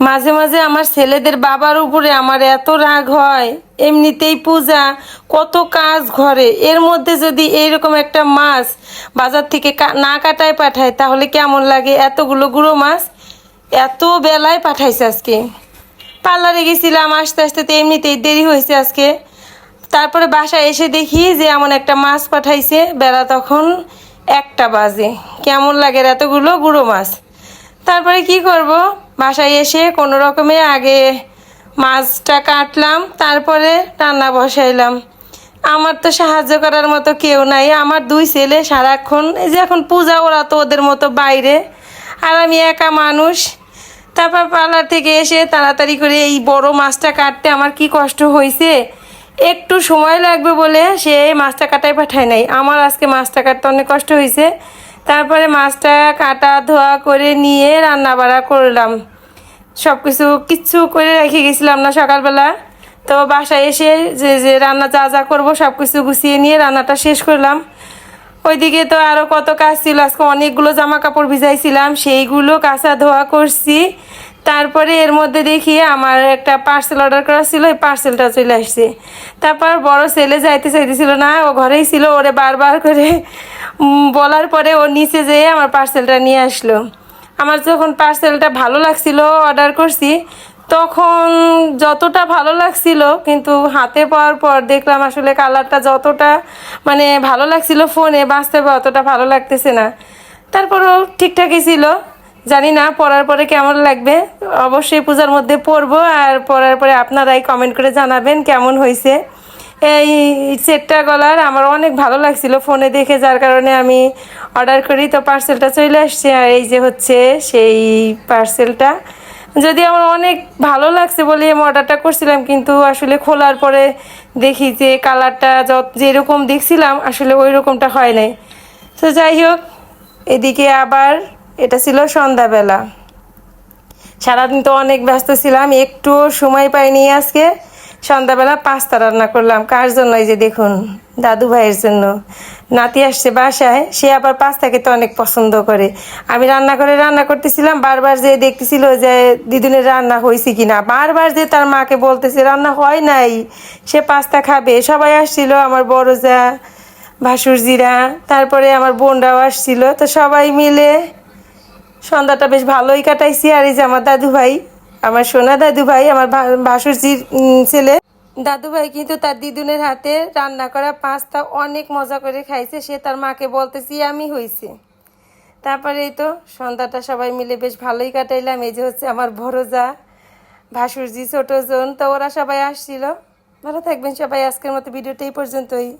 মাঝে মাঝে আমার ছেলেদের বাবার উপরে আমার এত রাগ হয়। এমনিতেই পূজা, কত কাজ ঘরে। এর মধ্যে যদি এইরকম একটা মাছ বাজার থেকে না কাটায় পাঠায়, তাহলে কেমন লাগে? এতগুলো গুঁড়ো মাছ এত বেলায় পাঠাইছে আজকে। পার্লারে গেছিলাম, আসতে আসতে তো এমনিতেই দেরি হয়েছে আজকে। তারপরে বাসায় এসে দেখি যে এমন একটা মাছ পাঠাইছে বেলা তখন একটা বাজে। কেমন লাগে এতগুলো গুঁড়ো মাছ? তারপরে কি করব? বাসায় এসে কোনো রকমে আগে মাছটা কাটলাম, তারপরে রান্না বসাইলাম। আমার তো সাহায্য করার মতো কেউ নাই। আমার দুই ছেলে সারাক্ষণ, এই যে এখন পূজা, ওরা তো ওদের মতো বাইরে। আর আমি একা মানুষ। তারপর পার্লার থেকে এসে তাড়াতাড়ি করে এই বড় মাছটা কাটতে আমার কি কষ্ট হয়েছে একটু সময় লাগবে বলে সে মাছটা কাটাই পাঠায় নাই। আমার আজকে মাছটা কাটতে অনেক কষ্ট হয়েছে তারপরে মাছটা কাটা, ধোয়া করে নিয়ে রান্না বাড়া করলাম। সব কিছু কিচ্ছু করে রেখে গেছিলাম না সকালবেলা। তো বাসায় এসে যে যে রান্না যা যা করব সব কিছু গুছিয়ে নিয়ে রান্নাটা শেষ করলাম। ওইদিকে তো আরও কত কাজ ছিল, আজকে অনেকগুলো জামা কাপড় ভিজাইছিলাম, সেইগুলো কাঁচা ধোয়া করছি। তারপরে এর মধ্যে দেখি আমার একটা পার্সেল অর্ডার করা ছিল, ওই পার্সেলটা চলে আসছে। তারপর বড় ছেলে যাইতে চাইতেছিল না, ও ঘরেই ছিল, ওরে বারবার করে বলার পরে ও নিচে যেয়ে আমার পার্সেলটা নিয়ে আসলো। আমার যখন পার্সেলটা ভালো লাগছিল অর্ডার করছি, তখন যতটা ভালো লাগছিল, কিন্তু হাতে পাওয়ার পর দেখলাম আসলে কালারটা যতটা মানে ভালো লাগছিল ফোনে বাস্তবে অতটা ভালো লাগতেছে না। তারপরও ঠিকঠাকই ছিল। জানি না পরার পরে কেমন লাগবে। অবশ্যই পূজার মধ্যে পরবো আর পরার পরে আপনারাই কমেন্ট করে জানাবেন কেমন হয়েছে। এই সেটটা গলার আমার অনেক ভালো লাগছিল ফোনে দেখে, যার কারণে আমি অর্ডার করি। তো পার্সেলটা চলে আসছে, আর এই যে হচ্ছে সেই পার্সেলটা। যদি আমার অনেক ভালো লাগছে বলে আমি অর্ডারটা করছিলাম, কিন্তু আসলে খোলার পরে দেখি যে কালারটা যত যেরকম দেখছিলাম, আসলে ওই রকমটা হয় নাই। তো যাই হোক, এদিকে আবার এটা ছিল সন্ধ্যাবেলা। সারাদিন তো অনেক ব্যস্ত ছিলাম একটু সময় পাইনি আজকে। সন্ধ্যাবেলা পাস্তা রান্না করলাম। কার জন্য? এই যে দেখুন, দাদু ভাইয়ের জন্য। নাতি আসছে বাসায়, সে আবার পাস্তা খেতে অনেক পছন্দ করে। আমি রান্না করে রান্না করতেছিলাম, বারবার যে দেখতেছিল যে দিদুনের রান্না হয়েছে কিনা, বারবার যে তার মাকে বলতেছে, রান্না হয় নাই, সে পাস্তা খাবে। সবাই আসছিল, আমার বড় যা ভাসুরজিরা তারপরে আমার বোনরাও আসছিল। তো সবাই মিলে সন্ধ্যাটা বেশ ভালোই কাটাইছি। আর এই যে আমার দাদু ভাই আমার সোনা দাদু ভাই, আমার ভাসুরজির ছেলে। দাদু ভাই কিন্তু তার দিদুনের হাতে রান্না করা পাস্তা অনেক মজা করে খাইছে। সে তার মাকে বলতেছি, আমি হইছে। তারপরে এই তো সন্ধ্যাটা সবাই মিলে বেশ ভালোই কাটাইলাম। এই যে হচ্ছে আমার যা, ভাসুরজি ছোট জন। তো ওরা সবাই আসছিল। ভালো থাকবেন সবাই। আজকের মতো ভিডিওটা এই পর্যন্তই।